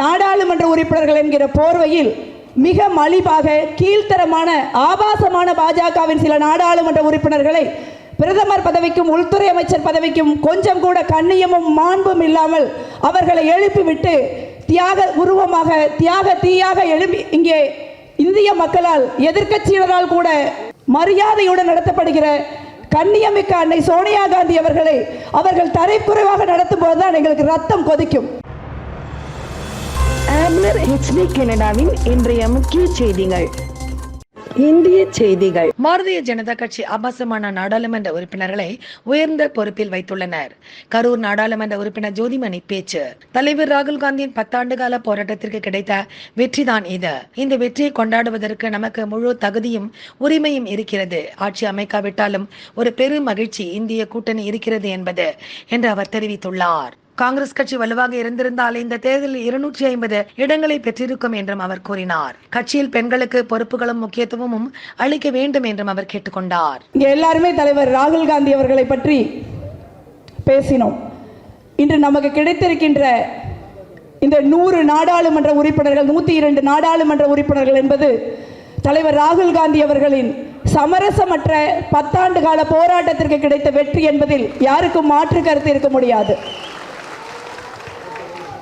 நாடாளுமன்ற உறுப்பினர்கள் என்கிற போர்வையில் மிக மலிவாக கீழ்த்தரமான ஆபாசமான பாஜகவின் சில நாடாளுமன்ற உறுப்பினர்களை பிரதமர் பதவிக்கும் உள்துறை அமைச்சர் பதவிக்கும் கொஞ்சம் கூட கண்ணியமும் மாண்பும் இல்லாமல் அவர்களை எழுப்பிவிட்டு தியாக உருவமாக தியாக தீயாக எழுப்பி இங்கே இந்திய மக்களால் எதிர்கட்சியினரால் கூட மரியாதையுடன் நடத்தப்படுகிற கண்ணியமிக்க அன்னை சோனியா காந்தி அவர்களை அவர்கள் தரைக்குறைவாக நடத்தும் போதுதான் எங்களுக்கு ரத்தம் கொதிக்கும். ஆப்னர் ஹெச்டி கனடாவின் இன்றைய முக்கிய செய்திகள். இந்திய செய்திகள். பாரதிய ஜனதா கட்சி ஆபாசமான நாடாளுமன்ற உறுப்பினர்களை உயர்ந்த பொறுப்பில் வைத்துள்ளனர். கரூர் நாடாளுமன்ற உறுப்பினர் ஜோதிமணி பேச்சு. தலைவர் ராகுல் காந்தியின் பத்தாண்டு கால போராட்டத்திற்கு கிடைத்த வெற்றிதான் இது. இந்த வெற்றியை கொண்டாடுவதற்கு நமக்கு முழு தகுதியும் உரிமையும் இருக்கிறது. ஆட்சி அமைக்காவிட்டாலும் ஒரு பெரும் மகிழ்ச்சி இந்திய கூட்டணி இருக்கிறது என்பது என்று அவர் தெரிவித்துள்ளார். காங்கிரஸ் கட்சி வலுவாக இருந்திருந்தால் இந்த தேர்தலில் இருநூற்றி ஐம்பது இடங்களை பெற்றிருக்கும் என்றும் அவர் கூறினார். கட்சியில் பெண்களுக்கு பொறுப்புகளும் முக்கியத்துவமும் அளிக்க வேண்டும் என்றும் அவர் கேட்டுக்கொண்டார். இங்கே எல்லாருமே தலைவர் ராகுல் காந்தி அவர்களை பற்றி பேசினோம். இன்று நமக்கு கிடைத்திருக்கின்ற இந்த நூறு நாடாளுமன்ற உறுப்பினர்கள் நூற்றி இரண்டு நாடாளுமன்ற உறுப்பினர்கள் என்பது தலைவர் ராகுல் காந்தி அவர்களின் சமரசமற்ற பத்தாண்டு கால போராட்டத்திற்கு கிடைத்த வெற்றி என்பதில் யாருக்கும் மாற்று கருத்து இருக்க முடியாது.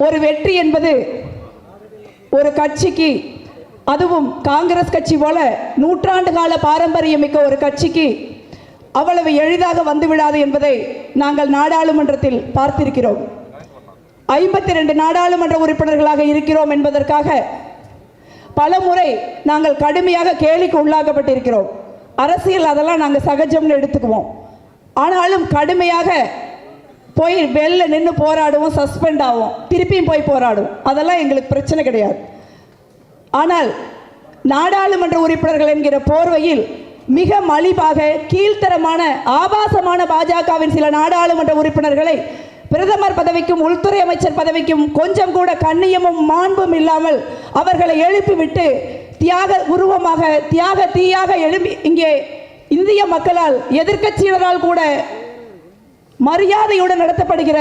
ஒரு வெற்றி என்பது ஒரு கட்சிக்கு அதுவும் காங்கிரஸ் கட்சி போல நூற்றாண்டு கால பாரம்பரியமிக்க ஒரு கட்சிக்கு அவ்வளவு எளிதாக வந்துவிடாது என்பதை நாங்கள் நாடாளுமன்றத்தில் பார்த்திருக்கிறோம். ஐம்பத்தி ரெண்டு நாடாளுமன்ற உறுப்பினர்களாக இருக்கிறோம் என்பதற்காக பல முறை நாங்கள் கடுமையாக கேலிக்கு உள்ளாக்கப்பட்டிருக்கிறோம். அரசியல் அதெல்லாம் நாங்கள் சகஜம்னு எடுத்துக்குவோம். ஆனாலும் கடுமையாக போய் வெளில நின்று போராடுவோம் சஸ்பெண்ட் ஆகும் திருப்பியும் போய் போராடுவோம் அதெல்லாம் எங்களுக்கு பிரச்சனை கிடையாது. ஆனால் நாடாளுமன்ற உறுப்பினர்கள் என்கிற போர்வையில் மிக மலிவாக கீழ்த்தரமான ஆபாசமான பாஜகவின் சில நாடாளுமன்ற உறுப்பினர்களை பிரதமர் பதவிக்கும் உள்துறை அமைச்சர் பதவிக்கும் கொஞ்சம் கூட கண்ணியமும் மாண்பும் இல்லாமல் அவர்களை எழுப்பிவிட்டு தியாக உருவமாக தியாக தீயாக எழுப்பி இங்கே இந்திய மக்களால் எதிர்க்கட்சியினரால் கூட மரியாதையுடன் நடத்தப்படுகிற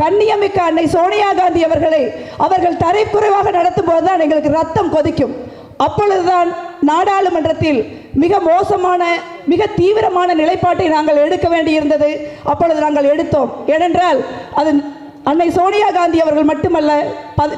கண்ணியமிக்க அன்னை சோனியா காந்தி அவர்களை அவர்கள் தரைக்குறைவாக நடத்தும் போதுதான் எங்களுக்கு ரத்தம் கொதிக்கும். அப்பொழுதுதான் நாடாளுமன்றத்தில் மிக மோசமான மிக தீவிரமான நிலைப்பாட்டை நாங்கள் எடுக்க வேண்டியிருந்தது. அப்பொழுது நாங்கள் எடுத்தோம். ஏனென்றால் அது அன்னை சோனியா காந்தி அவர்கள் மட்டுமல்ல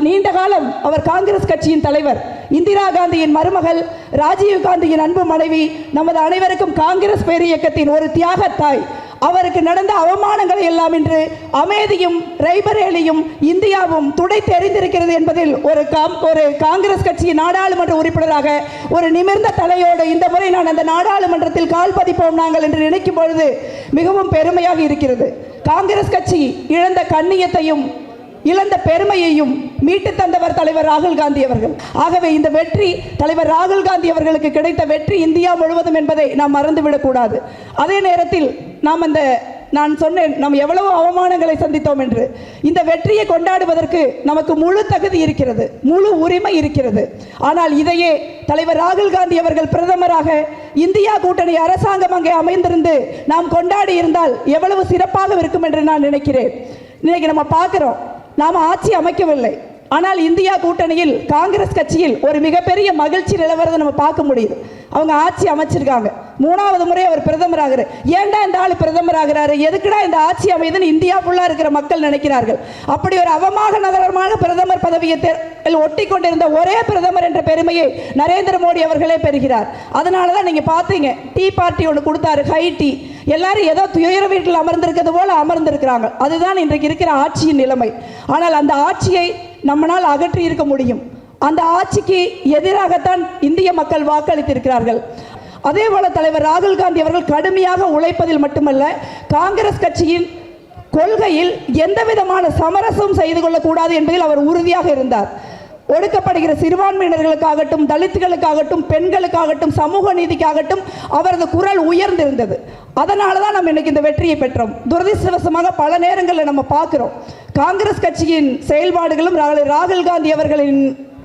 நீண்ட காலம் அவர் காங்கிரஸ் கட்சியின் தலைவர். இந்திரா காந்தியின் மருமகள் ராஜீவ் காந்தியின் அன்பு மனைவி நமது அனைவருக்கும் காங்கிரஸ் பேரியக்கத்தின் ஒரு தியாகத்தாய் அவருக்கு நடந்த அவமானங்களை எல்லாம் இன்று அமேதியும் ரைபரேலியும் இந்தியாவும் துடை தெரிந்திருக்கிறது என்பதில் ஒரு காம் ஒரு காங்கிரஸ் கட்சியின் நாடாளுமன்ற உறுப்பினராக ஒரு நிமிர்ந்த தலையோடு இந்த முறை நான் அந்த நாடாளுமன்றத்தில் கால் பதிப்போம் நாங்கள் என்று நினைக்கும் பொழுது மிகவும் பெருமையாக இருக்கிறது. காங்கிரஸ் கட்சி இழந்த கண்ணியத்தையும் இழந்த பெருமையையும் மீட்டு தந்தவர் தலைவர் ராகுல் காந்தி அவர்கள். ஆகவே இந்த வெற்றி தலைவர் ராகுல் காந்தி அவர்களுக்கு கிடைத்த வெற்றி இந்தியா முழுவதும் என்பதை நாம் மறந்துவிடக் கூடாது அதே நேரத்தில் நாம் அந்த நான் சொன்னேன் நாம் எவ்வளவு அவமானங்களை சந்தித்தோம் என்று. இந்த வெற்றியை கொண்டாடுவதற்கு நமக்கு முழு தகுதி இருக்கிறது முழு உரிமை இருக்கிறது. ஆனால் இதையே தலைவர் ராகுல் காந்தி அவர்கள் பிரதமராக இந்தியா கூட்டணி அரசாங்கம் அங்கே அமைந்திருந்து நாம் கொண்டாடி இருந்தால் எவ்வளவு சிறப்பாக இருக்கும் என்று நான் நினைக்கிறேன். இன்னைக்கு நம்ம பார்க்குறோம் நாம் ஆட்சி அமைக்கவில்லை. ஆனால் இந்தியா கூட்டணியில் காங்கிரஸ் கட்சியில் ஒரு மிகப்பெரிய மகிழ்ச்சி நிலவரதை நம்ம பார்க்க முடியுது. அவங்க ஆட்சி அமைச்சிருக்காங்க. மூணாவது முறை அவர் பிரதமர் ஆகிறார் ஏன்டா இந்த ஆள் பிரதமர் ஆகிறாரு எதுக்குடா இந்த ஆட்சி அமைதுன்னு இந்தியா ஃபுல்லா இருக்கிற மக்கள் நினைக்கிறார்கள். அப்படி ஒரு அவமாக நகரமான பிரதமர் பதவியை ஒட்டி கொண்டிருந்த ஒரே பிரதமர் என்ற பெருமையை நரேந்திர மோடி அவர்களே பெறுகிறார். அதனால தான் நீங்க பார்த்தீங்க. டீ பார்ட்டி ஒன்று கொடுத்தாரு ஹை டீ. எல்லாரும் ஏதோ துயர வீட்டில் அமர்ந்திருக்கிறது போல அமர்ந்திருக்கிறாங்க. அதுதான் இன்றைக்கு இருக்கிற ஆட்சியின் நிலைமை. ஆனால் அந்த ஆட்சியை நம்மளால் அகற்றி இருக்க முடியும். அந்த ஆட்சிக்கு எதிராகத்தான் இந்திய மக்கள் வாக்களித்திருக்கிறார்கள். அதே போல தலைவர் ராகுல் காந்தி அவர்கள் கடுமையாக உழைப்பதில் மட்டுமல்ல காங்கிரஸ் கட்சியின் கொள்கையில் எந்த விதமான சமரசம் செய்து கொள்ளக்கூடாது என்பதில் அவர் உறுதியாக இருந்தார். ஒடுக்கப்படுகிற சிறுபான்மையினர்களுக்காகட்டும் தலித்துகளுக்காகட்டும் பெண்களுக்காகட்டும் சமூக நீதிக்காகட்டும் அவரது குரல் உயர்ந்திருந்தது. அதனால தான் நம்ம இன்னைக்கு இந்த வெற்றியை பெற்றோம். துரதிருஷ்டவசமாக பல நேரங்களில் நம்ம பார்க்குறோம். காங்கிரஸ் கட்சியின் செயல்பாடுகளும் ராகுல் காந்தி அவர்களின்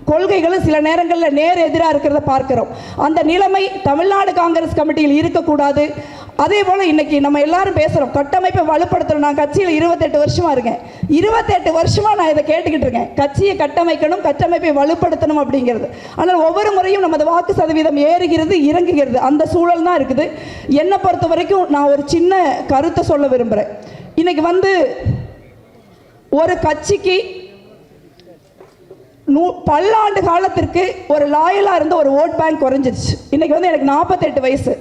கொள்கைகளும் சில நேரங்களில் நேர் எதிராக இருக்கிறத பார்க்கிறோம். அந்த நிலைமை தமிழ்நாடு காங்கிரஸ் கமிட்டியில் இருக்கக்கூடாது. அதே போல் இன்னைக்கு நம்ம எல்லாரும் பேசுகிறோம் கட்டமைப்பை வலுப்படுத்தணும். நான் கட்சியில் இருபத்தெட்டு வருஷமா இருக்கேன். இருபத்தெட்டு வருஷமா நான் இதை கேட்டுக்கிட்டு இருக்கேன். கட்சியை கட்டமைக்கணும் கட்டமைப்பை வலுப்படுத்தணும் அப்படிங்கிறது. ஆனால் ஒவ்வொரு முறையும் நமது வாக்கு சதவீதம் ஏறுகிறது இறங்குகிறது. அந்த சூழல் தான் இருக்குது. என்னை பொறுத்த வரைக்கும் நான் ஒரு சின்ன கருத்தை சொல்ல விரும்புகிறேன் இன்னைக்கு வந்து ஒரு கட்சிக்கு நூ பல்லாண்டு காலத்திற்கு ஒரு லாயலாக இருந்த ஒரு ஓட் பேங்க் குறைஞ்சிருச்சு. இன்னைக்கு வந்து எனக்கு நாற்பத்தெட்டு வயசு.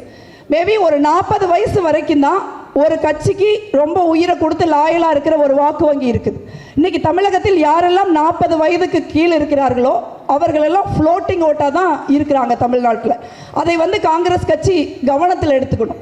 மேபி ஒரு நாற்பது வயசு வரைக்கும் தான் ஒரு கட்சிக்கு ரொம்ப உயிரை கொடுத்து லாயலாக இருக்கிற ஒரு வாக்கு வங்கி இருக்குது. இன்னைக்கு தமிழகத்தில் யாரெல்லாம் நாற்பது வயதுக்கு கீழே இருக்கிறார்களோ அவர்களெல்லாம் ஃப்ளோட்டிங் ஓட்டாக தான் இருக்கிறாங்க தமிழ்நாட்டில். அதை வந்து காங்கிரஸ் கட்சி கவனத்தில் எடுத்துக்கணும்.